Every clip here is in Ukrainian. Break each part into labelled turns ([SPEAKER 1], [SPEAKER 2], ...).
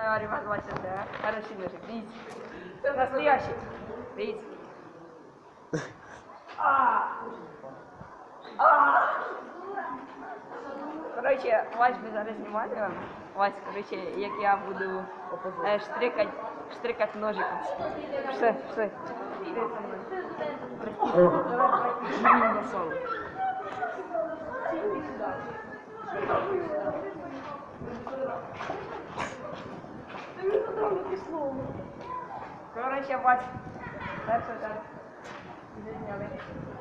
[SPEAKER 1] Иван Вася, да. Хороший ножик, видите? Настоящий. Видите? А! А! Вась, ми зараз знімаємо. Вась, короче, як я буду е, штрикать, штрикать ножиком. Все, все. Ти со мною. Давай, на соло. Короче, Вась. Дальше, дальше. Зняли.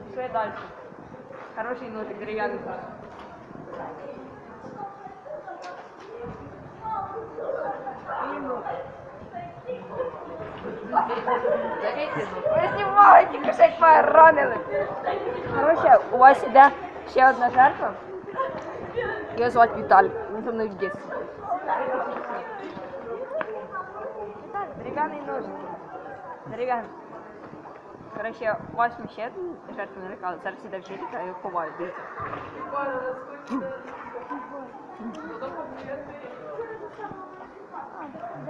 [SPEAKER 1] Пішли далі. Хороший ножик, дерев'яний. Ви знімаєте, тільки як мене ранили. Короче, у вас іде ще одна жертва. Його звати Віталій. Він зі мною в дитинстві. Дерев'яний ножик. Дерев'яний. Короче, у вас ми ще жертву налякали. Зараз іде вчителька і ховають. Дивіться.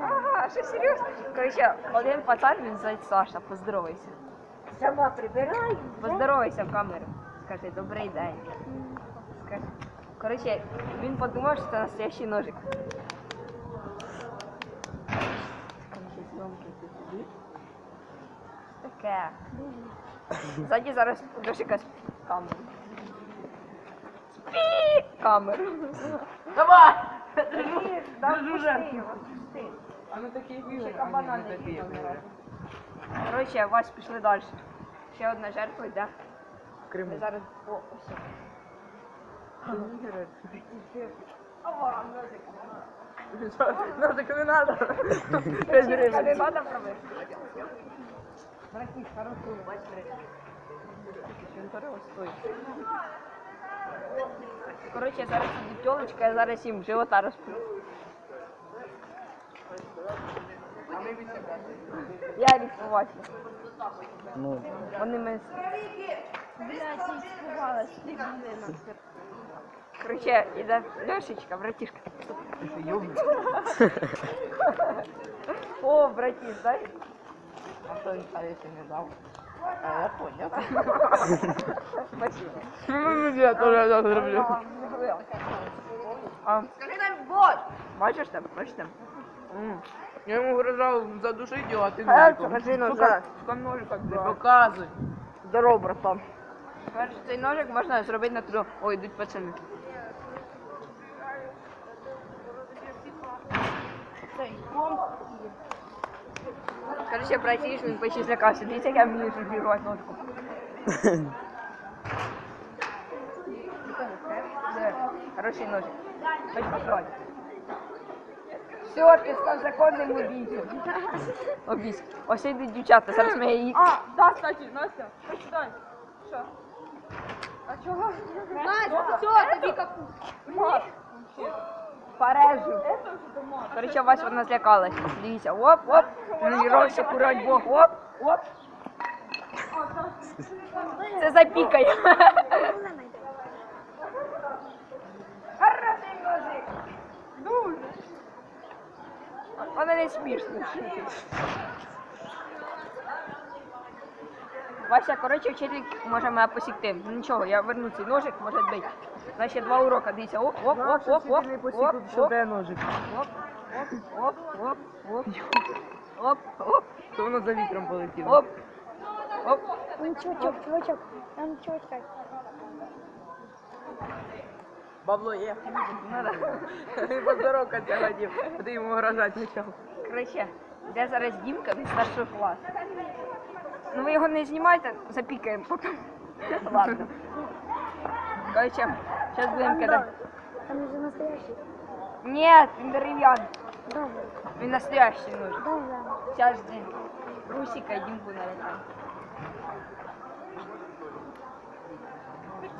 [SPEAKER 1] Ага, що серйозно? Короче, один пацан, він звать Саша, поздоровайся.
[SPEAKER 2] Сама прибирай.
[SPEAKER 1] Поздоровайся в камеру. Скажи, добрий день. Скажи. Короче, він подумав, що це настоящий ножик. Короче, зйомки тут ідуть. Таке. Ззаді зараз дуже якась камера. Спі! Камеру.
[SPEAKER 3] Давай!
[SPEAKER 1] Ні,
[SPEAKER 3] Держу
[SPEAKER 1] пусти
[SPEAKER 3] жертву.
[SPEAKER 1] його, пусти.
[SPEAKER 3] А ну такі
[SPEAKER 1] Ще кабана не видно. Короче, Вась, пішли далі. Ще одна жертва йде.
[SPEAKER 3] В
[SPEAKER 1] Ми
[SPEAKER 3] Криму.
[SPEAKER 1] зараз по ось. Ава, ножик.
[SPEAKER 3] Ножик не надо.
[SPEAKER 1] П'ять. Не бач, Він дорого стоїть. Зараз іде тілочка, я зараз їм живота розпу. Я рисувачу.
[SPEAKER 3] Ну,
[SPEAKER 1] Вони мене... Блядь, я испугалась, ти блин. Короче, іде Лешечка, братишка.
[SPEAKER 3] ти що, йобнув?
[SPEAKER 1] О, братиш, дай.
[SPEAKER 3] А що він а якщо не дав? А я понял.
[SPEAKER 1] Спасибо.
[SPEAKER 3] Ну, я теж так зроблю.
[SPEAKER 1] А,
[SPEAKER 2] Скажи нам вот.
[SPEAKER 1] бачиш там, бачиш там?
[SPEAKER 3] М. Я йому угрожав задушити його, а ти
[SPEAKER 1] А,
[SPEAKER 3] ножиком.
[SPEAKER 1] покажи ножик.
[SPEAKER 3] Сука,
[SPEAKER 1] Сука, ножик как
[SPEAKER 3] Не показуй.
[SPEAKER 1] Здорово, братан. Короче, цей ножик можна зробити на туди. Ой, йдуть пацани. Короче, братиш, він почти злякався. Дивіться, як я вмію жонглірувати ножиком. Де? Хороший ножик. Хоч попробуй. Все, ти став законним убійцем. Обійсь. Ось йдуть дівчата, зараз ми її...
[SPEAKER 4] А, да, кстати, Настя, почитай. Що? А чого?
[SPEAKER 2] Настя, все, тобі каку.
[SPEAKER 4] Мат.
[SPEAKER 1] Парежу. Короче, Вася вона злякалась. Дивіться, оп, оп. Тренувався курать Бог, оп, оп. Це запікає. Хороший ножик.
[SPEAKER 4] Дуже.
[SPEAKER 1] Вона не смішно. Вася, коротше, вчитель може мене посікти. Нічого, я верну цей ножик, може бити. Значить, два урока, дивіться. Оп, оп, оп, оп, оп, оп, оп,
[SPEAKER 3] де ножик?
[SPEAKER 1] оп, оп, оп, оп, оп, оп,
[SPEAKER 3] То воно за вітром полетіло.
[SPEAKER 1] оп, оп.
[SPEAKER 2] Ну, чувачок, чувачок. Там чувачка.
[SPEAKER 3] Бабло є.
[SPEAKER 1] Надо.
[SPEAKER 3] Він поздоровкатися хотів. Ти йому угрожати почав.
[SPEAKER 1] Коротше, де зараз Дімка, він старший клас. Ну ви його не знімайте, запікаємо потім. Ладно. Коротше, зараз будемо кидати.
[SPEAKER 2] Там уже настоящий.
[SPEAKER 1] Він дерев'яний.
[SPEAKER 2] Добре,
[SPEAKER 1] Він настоящий нужен.
[SPEAKER 2] добре.
[SPEAKER 1] Сейчас жди. Русика и Димку налетаем.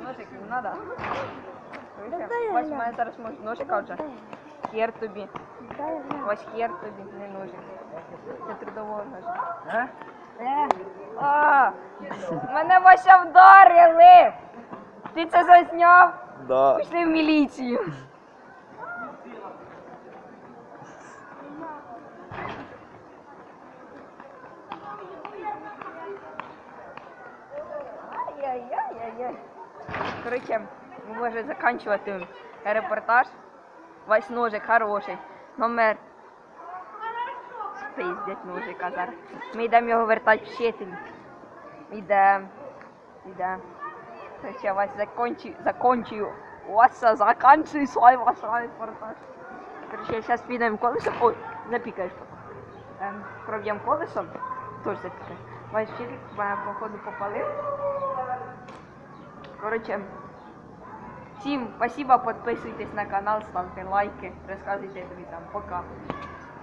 [SPEAKER 1] Ножик не надо. Короче, Вась
[SPEAKER 2] гляну.
[SPEAKER 1] зараз може ножика вже. Хер тобі.
[SPEAKER 2] Дай.
[SPEAKER 1] Вась хер тобі, не ножик. Це трудового ножик.
[SPEAKER 3] А?
[SPEAKER 1] Е, а, мене Вася вдарили! Ти це засняв?
[SPEAKER 5] Да.
[SPEAKER 1] Пішли в міліцію. Ай-яй-яй-яй-яй. Ми можемо закінчувати репортаж. Вась ножик хороший. Номер. Пиздять ножика зараз. Ми йдемо його вертати вчитель. Йдемо. Йдемо. Короче, Вась закончив, закончив. Вася, заканчуй свой ваш репортаж. Короче, зараз підемо колесом. Ой, запікаєш поки. Ем, проб'ємо колесом. Тож запікаєш. Вась вчитель мене походу попалив. Короче, всім спасибо, підписуйтесь на канал, ставте лайки, розказуйте друзям. Пока.